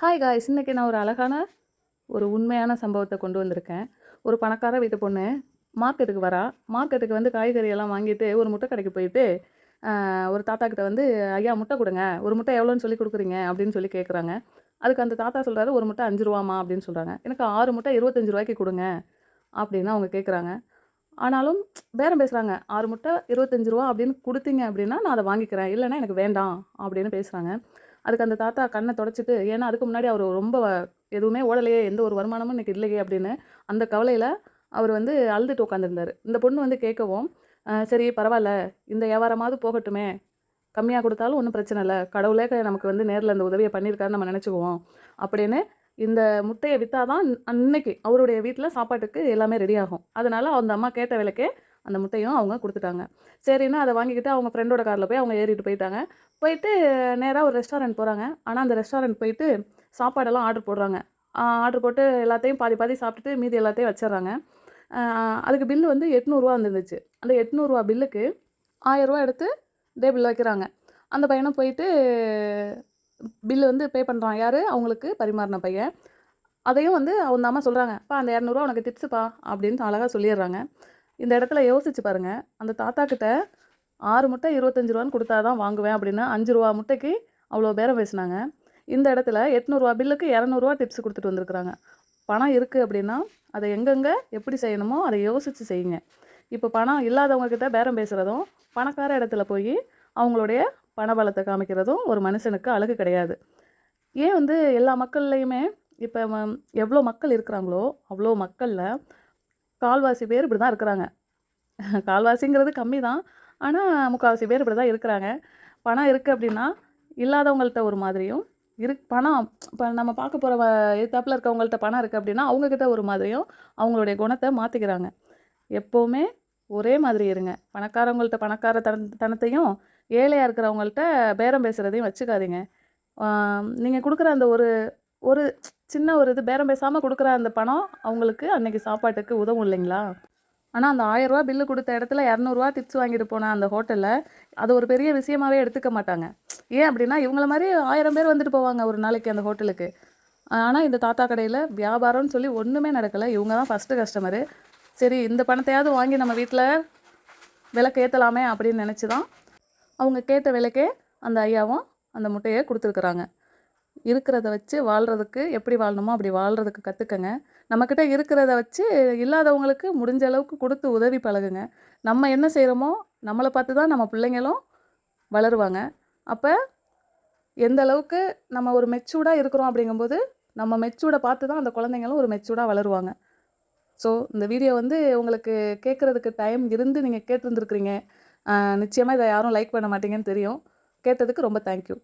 Hi guys இன்றைக்கி நான் ஒரு அழகான ஒரு உண்மையான சம்பவத்தை கொண்டு வந்திருக்கேன். ஒரு பணக்கார வீட்டு பொண்ணு மார்க்கெட்டுக்கு வரா. மார்க்கெட்டுக்கு வந்து காய்கறி எல்லாம் வாங்கிட்டு ஒரு முட்டை கடைக்கு போயிட்டு ஒரு தாத்தா கிட்ட வந்து ஐயா முட்டை கொடுங்க. ஒரு முட்டை எவ்வளோன்னு சொல்லி கொடுக்குறீங்க? அப்படின்னு சொல்லி கேட்குறாங்க அதுக்கு அந்த தாத்தா சொல்கிறாரு ஒரு முட்டை அஞ்சு ரூபாமா அப்படின்னு சொல்கிறாங்க எனக்கு ஆறு முட்டை இருபத்தஞ்சு ரூபாய்க்கு கொடுங்க அப்படின்னு அவங்க கேட்குறாங்க ஆனாலும் பேரம் பேசுகிறாங்க ஆறு முட்டை இருபத்தஞ்சு ரூபா அப்படின்னு கொடுத்தீங்க அப்படின்னா நான் அதை வாங்கிக்கிறேன். இல்லைன்னா எனக்கு வேண்டாம் அப்படின்னு பேசுகிறாங்க அதுக்கு அந்த தாத்தா கண்ணை தொடச்சிட்டு ஏன்னா அதுக்கு முன்னாடி அவர் ரொம்ப எதுவுமே ஓடலையே எந்த ஒரு வருமானமும் இன்னைக்கு இல்லையே அப்படின்னு அந்த கவலையில் அவர் வந்து அழுதுட்டு உட்காந்துருந்தார் இந்த பொண்ணு வந்து கேட்கவும் சரி பரவாயில்ல. இந்த வியாபாரமாவது போகட்டுமே. கம்மியாக கொடுத்தாலும் ஒன்றும் பிரச்சனை இல்லை. கடவுளே நமக்கு வந்து நேரில் இந்த உதவியை பண்ணியிருக்காருன்னு நம்ம நினச்சிக்குவோம். அப்படின்னு இந்த முட்டையை விற்றாதான் அன்னைக்கு அவருடைய வீட்டில் சாப்பாட்டுக்கு எல்லாமே ரெடி ஆகும். அதனால் அந்த அம்மா கேட்ட விலைக்கே அந்த முட்டையும் அவங்க கொடுத்துட்டாங்க. சரின்னு அதை வாங்கிக்கிட்டு அவங்க ஃப்ரெண்டோட காரில் போய் அவங்க ஏறிட்டு போயிட்டாங்க. போயிட்டு நேராக ஒரு ரெஸ்டாரண்ட் போகிறாங்க ஆனால் அந்த ரெஸ்டாரண்ட் போயிட்டு சாப்பாடெல்லாம் ஆர்டர் போடுறாங்க. ஆர்டர் போட்டு எல்லாத்தையும் பாதி பாதி சாப்பிட்டுட்டு மீதி எல்லாத்தையும் வச்சிடுறாங்க. அதுக்கு பில்லு வந்து எட்நூறுரூவா வந்துருந்துச்சு. அந்த எட்நூறுரூவா பில்லுக்கு ஆயிரரூவா எடுத்து டேபிளில் வைக்கிறாங்க. அந்த பையனை போயிட்டு பில்லு வந்து பே பண்ணுறான் யார்? அவங்களுக்கு பரிமாறின பையன். அதையும் வந்து அவங்க அம்மா சொல்கிறாங்கப்பா அந்த இரநூறுவா உனக்கு டிப்ஸுப்பா அப்படின்னு அழகாக சொல்லிடுறாங்க. இந்த இடத்துல யோசிச்சு பாருங்கள் அந்த தாத்தா கிட்ட ஆறு முட்டை இருபத்தஞ்சு ரூபான்னு கொடுத்தா தான் வாங்குவேன் அப்படின்னு அஞ்சு ரூபா முட்டைக்கு அவ்வளோ பேரம் பேசினாங்க. இந்த இடத்துல எட்நூறுவா பில்லுக்கு இரநூறுவா டிப்ஸ் கொடுத்துட்டு வந்திருக்கிறாங்க. பணம் இருக்குது அப்படின்னா அதை எங்கெங்கே எப்படி செய்யணுமோ அதை யோசித்து செய்யுங்க. இப்போ பணம் இல்லாதவங்கக்கிட்ட பேரம் பேசுகிறதும் பணக்கார இடத்துல போய் அவங்களுடைய பணபலத்தை காமிக்கிறதும் ஒரு மனுஷனுக்கு அழகு கிடையாது. ஏன் வந்து எல்லா மக்கள்லேயுமே இப்போ எவ்வளோ மக்கள் இருக்கிறாங்களோ அவ்வளோ மக்களில் கால்வாசி பேர் இப்படி தான் இருக்கிறாங்க. கால்வாசிங்கிறது கம்மி தான். ஆனால் முக்கால்வாசி பேர் இப்படி தான் இருக்கிறாங்க. பணம் இருக்குது அப்படின்னா இல்லாதவங்கள்ட்ட ஒரு மாதிரியும் இரு பணம் இப்போ நம்ம பார்க்க போகிற எதிர்த்தாப்பில் இருக்கவங்கள்ட்ட பணம் இருக்குது அப்படின்னா அவங்கக்கிட்ட ஒரு மாதிரியும் அவங்களுடைய குணத்தை மாற்றிக்கிறாங்க எப்போவுமே ஒரே மாதிரி இருங்க. பணக்காரவங்கள்ட்ட பணக்கார தன தனத்தையும் ஏழையாக இருக்கிறவங்கள்ட்ட பேரம் பேசுகிறதையும் வச்சுக்காதீங்க. நீங்கள் கொடுக்குற அந்த ஒரு ஒரு சின்ன ஒரு இது பேரம் பேசாமல் கொடுக்குற அந்த பணம் அவங்களுக்கு அன்னைக்கு சாப்பாட்டுக்கு உதவும் இல்லைங்களா? ஆனால் அந்த ஆயரூவா பில்லு கொடுத்த இடத்துல இரநூறுவா டிப்ஸ் வாங்கிட்டு போன அந்த ஹோட்டலில் அது ஒரு பெரிய விஷயமாவே எடுத்துக்க மாட்டாங்க. ஏன் அப்படின்னா இவங்கள மாதிரி ஆயிரம் பேர் வந்துட்டு போவாங்க ஒரு நாளைக்கு அந்த ஹோட்டலுக்கு ஆனால் இந்த தாத்தா கடையில் வியாபாரம்னு சொல்லி ஒன்றுமே நடக்கலை. இவங்க தான் ஃபஸ்ட்டு கஸ்டமரு சரி இந்த பணத்தையாவது வாங்கி நம்ம வீட்டில் விலைக்கு ஏற்றலாமே அப்படின்னு நினச்சி தான் அவங்க கேட்ட விலைக்கே அந்த ஐயாவும் அந்த முட்டையை கொடுத்துருக்குறாங்க. இருக்கிறத வச்சு வாழ்கிறதுக்கு எப்படி வாழணுமோ அப்படி வாழ்கிறதுக்கு கற்றுக்கங்க நம்மக்கிட்ட இருக்கிறத வச்சு இல்லாதவங்களுக்கு முடிஞ்ச அளவுக்கு கொடுத்து உதவி பழகுங்க. நம்ம என்ன செய்கிறோமோ நம்மளை பார்த்து தான் நம்ம பிள்ளைங்களும் வளருவாங்க. அப்போ எந்த அளவுக்கு நம்ம ஒரு மெச்சூர்டாக இருக்கிறோம் அப்படிங்கும்போது நம்ம மெச்சூர்டை பார்த்து தான் அந்த குழந்தைங்களும் ஒரு மெச்சூர்டாக வளருவாங்க. ஸோ இந்த வீடியோ வந்து உங்களுக்கு கேட்குறதுக்கு டைம் இருந்து நீங்கள் கேட்டிருந்துருக்குறீங்க. நிச்சயமாக இதை யாரும் லைக் பண்ண மாட்டீங்கன்னு தெரியும். கேட்டதுக்கு ரொம்ப தேங்க்யூ